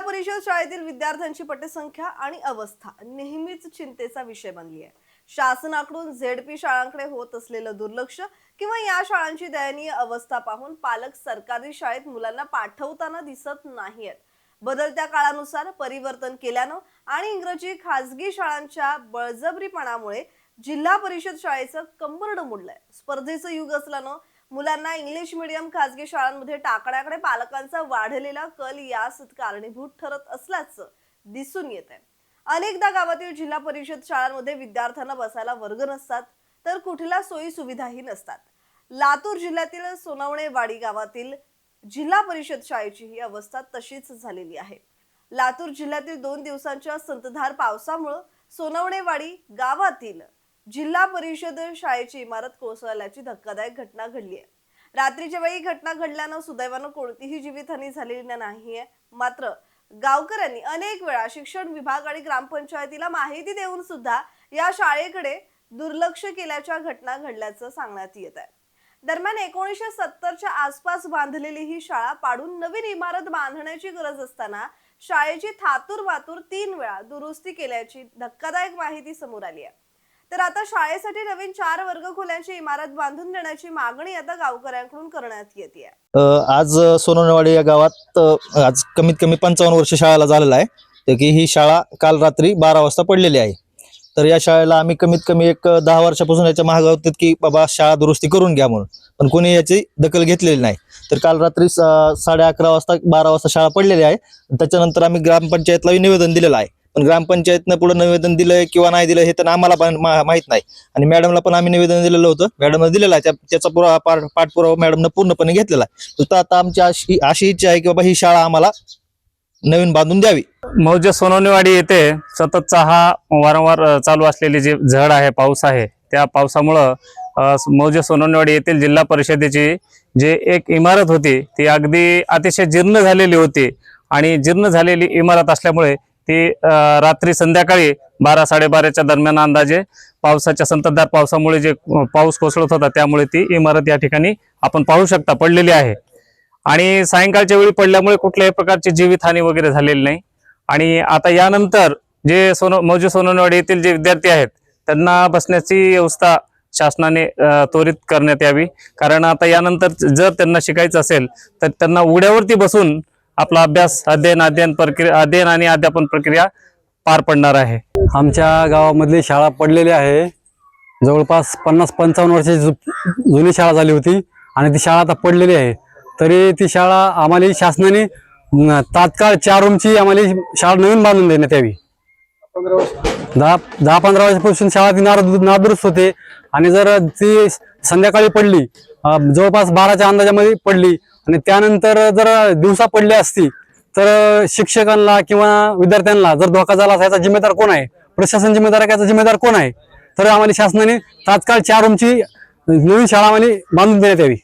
जिल्हा परिषद शाळेतील विद्यार्थ्यांची पटसंख्या आणि अवस्था नेहमीच चिंतेचा विषय बनली आहे शासनाकडून झेडपी शाळांकडे होत असलेलं दुर्लक्ष किंवा या शाळांची दयनीय अवस्था पाहून पालक सरकारी शाळेत मुलांना पाठवताना दिसत नाहीयेत. बदलत्या काळानुसार परिवर्तन केल्यानं आणि इंग्रजी खासगी शाळांच्या बळजबरीपणामुळे जिल्हा परिषद शाळेचं कंबरडं मोडलंय. स्पर्धेचं युग असल्यानं मुलांना इंग्लिश मिडियम खासगी शाळांमध्ये टाकण्याकडे पालकांचा वाढलेला कल यास कारणीभूत ठरत असल्याचं दिसून येत आहे अनेकदा गावातील जिल्हा परिषद शाळांमध्ये विद्यार्थ्यांना बसायला वर्ग नसतात तर कुठल्या सोयी सुविधाही नसतात. लातूर जिल्ह्यातील सोनवणेवाडी गावातील जिल्हा परिषद शाळेची ही अवस्था तशीच झालेली आहे. लातूर जिल्ह्यातील दोन दिवसांच्या संतधार पावसामुळं सोनवणेवाडी गावातील जिल्हा परिषद शाळेची इमारत कोसळल्याची धक्कादायक घटना घडली आहे. रात्रीच्या वेळी घटना घडल्यानं सुदैवानं कोणतीही जीवितहानी झालेली नाहीये मात्र गावकऱ्यांनी अनेक वेळा शिक्षण विभाग आणि ग्रामपंचायतीला माहिती देऊन सुद्धा या शाळेकडे दुर्लक्ष केल्याच्या घटना घडल्याचं सांगण्यात येत आहे. दरम्यान एकोणीसशे सत्तरच्या आसपास बांधलेली ही शाळा पाडून नवीन इमारत बांधण्याची गरज असताना शाळेची थातूर वातूर तीन वेळा दुरुस्ती केल्याची धक्कादायक माहिती समोर आली आहे. तर आता शाळेसाठी नवीन चार वर्ग खोल्यांची इमारत बांधून देण्याची मागणी आता गावकऱ्यांकडून करण्यात येते. आज सोनवाडी सोनवणेवाडी या गावात आज कमीत कमी पंचावन्न वर्ष शाळेला झालेला आहे. तर की ही शाळा काल रात्री बारा वाजता पडलेली आहे. तर या शाळेला आम्ही कमीत कमी एक दहा वर्षापासून याच्या मागे की बाबा शाळा दुरुस्ती करून घ्या म्हणून. पण कोणी याची दखल घेतलेली नाही. तर काल रात्री साडे अकरा वाजता बारा वाजता शाळा पडलेली आहे. त्याच्यानंतर आम्ही ग्रामपंचायतला निवेदन दिलेलं आहे. पण ग्रामपंचायतनं पुढे निवेदन दिलं किंवा नाही दिलं हे तर आम्हाला पण मा- नाही. आणि मॅडमला पण आम्ही निवेदन दिलेलं होतं. मॅडमनं दिलेलं आहे. त्या- त्याचा पुरा पाठ पाठपुरावा मॅडमनं पूर्णपणे घेतलेला आहे. तर आता आमची अशी अशी इच्छा आहे की बाबा ही शाळा आम्हाला नवीन बांधून द्यावी. मौजे सोनवणीवाडी येथे सततचा हा वारंवार चालू असलेली जी झड आहे पाऊस आहे त्या पावसामुळं अ, मौजे येथील जिल्हा परिषदेची जे एक इमारत होती ती अगदी अतिशय जीर्ण झालेली होती. आणि जीर्ण झालेली इमारत असल्यामुळे ती रात्री संध्याकाळी बारा साडेबाराच्या दरम्यान अंदाजे पावसाच्या संततधार पावसामुळे जे पाऊस कोसळत होता त्यामुळे ती इमारत या ठिकाणी आपण पाहू शकता पडलेली आहे. आणि सायंकाळच्या वेळी पडल्यामुळे कुठल्याही प्रकारची जीवितहानी वगैरे झालेली नाही. आणि आता यानंतर जे सोन मौजे सोनवणेवाडी येथील जे विद्यार्थी आहेत त्यांना बसण्याची व्यवस्था शासनाने त्वरित करण्यात यावी. कारण आता यानंतर जर त्यांना शिकायचं असेल तर त्यांना उड्यावरती बसून आपला अभ्यास अध्ययन अध्ययन प्रक्रिया अध्ययन आणि अध्यापन प्रक्रिया पार पडणार आहे. आमच्या गावामधली शाळा पडलेली आहे. जवळपास पन्नास पंचावन्न वर्षाची जु- जुनी शाळा झाली होती आणि ती शाळा आता पडलेली आहे. तरी ती शाळा आम्हाला शासनाने तात्काळ चार रूमची आम्हाला शाळा नवीन बांधून देण्यात यावी. दहा दहा पंधरा वर्षापासून शाळा ती नार नादुरुस्त होते. आणि जर ती संध्याकाळी पडली जवळपास बाराच्या अंदाजामध्ये पडली आणि त्यानंतर जर दिवसा पडली असती तर शिक्षकांना किंवा विद्यार्थ्यांना जर धोका झाला असायचा जिम्मेदार कोण आहे? प्रशासन जिम्मेदार आहे याचा जिम्मेदार कोण आहे? तर आम्हाला शासनाने तात्काळ चार रूमची नवीन शाळा आम्हाला बांधून देण्यात यावी.